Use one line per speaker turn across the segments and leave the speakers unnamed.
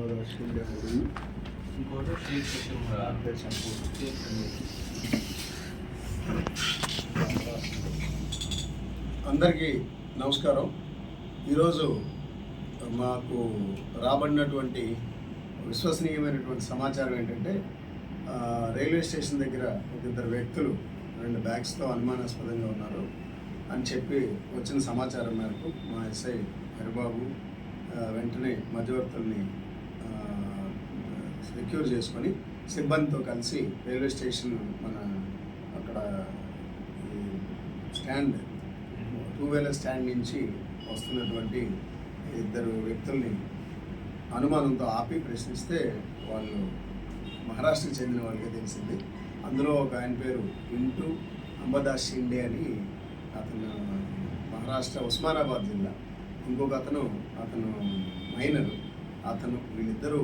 అంబదాశ్రీ
ఇంకోటి షేక్
అందరికీ నమస్కారం. ఈరోజు మాకు రాబడినటువంటి విశ్వసనీయమైనటువంటి సమాచారం ఏంటంటే రైల్వే స్టేషన్ దగ్గర ఒక ఇద్దరు వ్యక్తులు రెండు బ్యాగ్స్తో అనుమానాస్పదంగా ఉన్నారు అని చెప్పి వచ్చిన సమాచారం మేరకు మా ఎస్ఐ హరిబాబు వెంటనే మధ్యవర్తుల్ని సెక్యూర్ చేసుకొని సిబ్బందితో కలిసి రైల్వే స్టేషన్ మన అక్కడ స్టాండ్ టూ వీలర్ స్టాండ్ నుంచి వస్తున్నటువంటి ఇద్దరు వ్యక్తుల్ని అనుమానంతో ఆపి ప్రశ్నిస్తే వాళ్ళు మహారాష్ట్రకు చెందిన వాళ్ళకే తెలిసింది. అందులో ఒక ఆయన పేరు ఇంటూ అంబదాస్ షిండే అని అతను మహారాష్ట్ర ఉస్మానాబాద్ జిల్లా. ఇంకొక అతను అతను మైనర్. అతను వీళ్ళిద్దరూ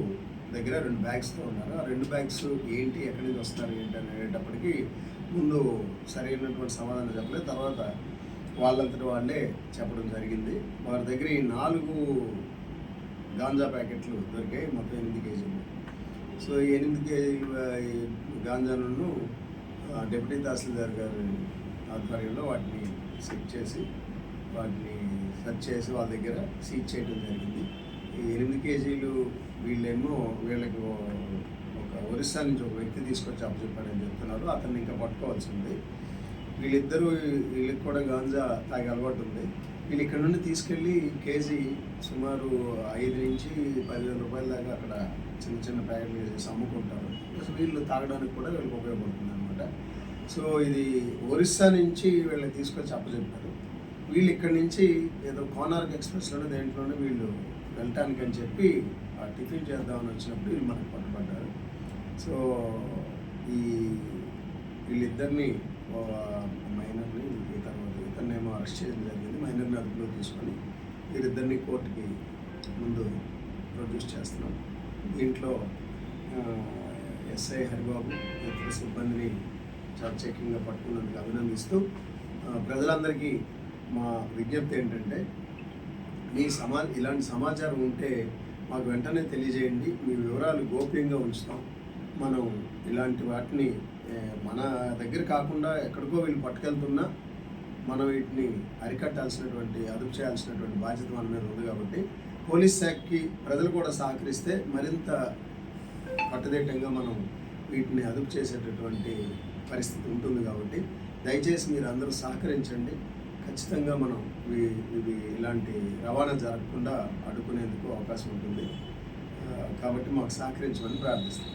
దగ్గర రెండు బ్యాగ్స్తో ఉన్నారు. ఆ రెండు బ్యాగ్స్ ఏంటి ఎక్కడి నుంచి వస్తున్నారు ఏంటి అని అనేటప్పటికి ముందు సరైనటువంటి సమాధానం చెప్పలేదు. తర్వాత వాళ్ళంతటి వాళ్ళే చెప్పడం జరిగింది. వారి దగ్గర ఈ నాలుగు గాంజా ప్యాకెట్లు దొరికాయి. మొత్తం ఎనిమిది కేజీలు. సో ఈ ఎనిమిది కేజీలు ఆ, గాంజాను డిప్యూటీ తహసీల్దార్ గారి ఆధ్వర్యంలో వాటిని సెట్ చేసి వాటిని సెర్చ్ చేసి వాళ్ళ దగ్గర సీజ్ చేయడం జరిగింది. ఈ ఎనిమిది కేజీలు వీళ్ళేమో వీళ్ళకి ఒక ఒరిస్సా నుంచి ఒక వ్యక్తి తీసుకొచ్చి అప్పచెప్పాడని చెప్తున్నారు. అతన్ని ఇంకా పట్టుకోవాల్సింది. వీళ్ళిద్దరూ వీళ్ళకి కూడా గాంజా తాగే అలవాటు ఉంది. వీళ్ళు ఇక్కడ నుండి తీసుకెళ్ళి కేజీ సుమారు ఐదు నుంచి పదివేల రూపాయల దాకా అక్కడ చిన్న చిన్న ప్యాకెట్లు చేసి అమ్ముకుంటారు. ప్లస్ వీళ్ళు తాగడానికి కూడా వీళ్ళకి ఉపయోగపడుతుంది అనమాట సో ఇది ఒరిస్సా నుంచి వీళ్ళకి తీసుకొచ్చి అప్పచెప్పారు. వీళ్ళు ఇక్కడ నుంచి ఏదో కోనార్క్ ఎక్స్ప్రెస్లోనే దేంట్లోనే వీళ్ళు వెళ్ళటానికి అని చెప్పి ఆ టిఫిన్ చేద్దామని వచ్చినప్పుడు వీళ్ళు మనకు పట్టుబడ్డారు. సో ఈ వీళ్ళిద్దరిని మైనర్ని తర్వాత ఇతన్నేమో అరెస్ట్ చేయడం జరిగింది. మైనర్ని అదుపులో తీసుకొని వీరిద్దరిని కోర్టుకి ముందు ప్రొడ్యూస్ చేస్తున్నాం. దీంట్లో ఎస్ఐ హరిబాబు ఇతర సిబ్బందిని చాకచక్యంగా పట్టుకున్నందుకు అభినందిస్తూ ప్రజలందరికీ మా విజ్ఞప్తి ఏంటంటే మీ సమా ఇలాంటి సమాచారం ఉంటే మాకు వెంటనే తెలియజేయండి. మీ వివరాలు గోప్యంగా ఉంచుతాం. మనం ఇలాంటి వాటిని మన దగ్గర కాకుండా ఎక్కడికో వీళ్ళు పట్టుకెళ్తున్నా మనం వీటిని అరికట్టాల్సినటువంటి అదుపు చేయాల్సినటువంటి బాధ్యత మన మీద ఉంది కాబట్టి పోలీస్ శాఖకి ప్రజలు కూడా సహకరిస్తే మరింత కట్టుదిట్టంగా మనం వీటిని అదుపు చేసేటటువంటి పరిస్థితి ఉంటుంది కాబట్టి దయచేసి మీరు అందరూ సహకరించండి. ఖచ్చితంగా మనం ఇవి ఇలాంటి రవాణా జరగకుండా అడ్డుకునేందుకు అవకాశం ఉంటుంది. కాబట్టి మాకు సహకరించమని ప్రార్థిస్తాం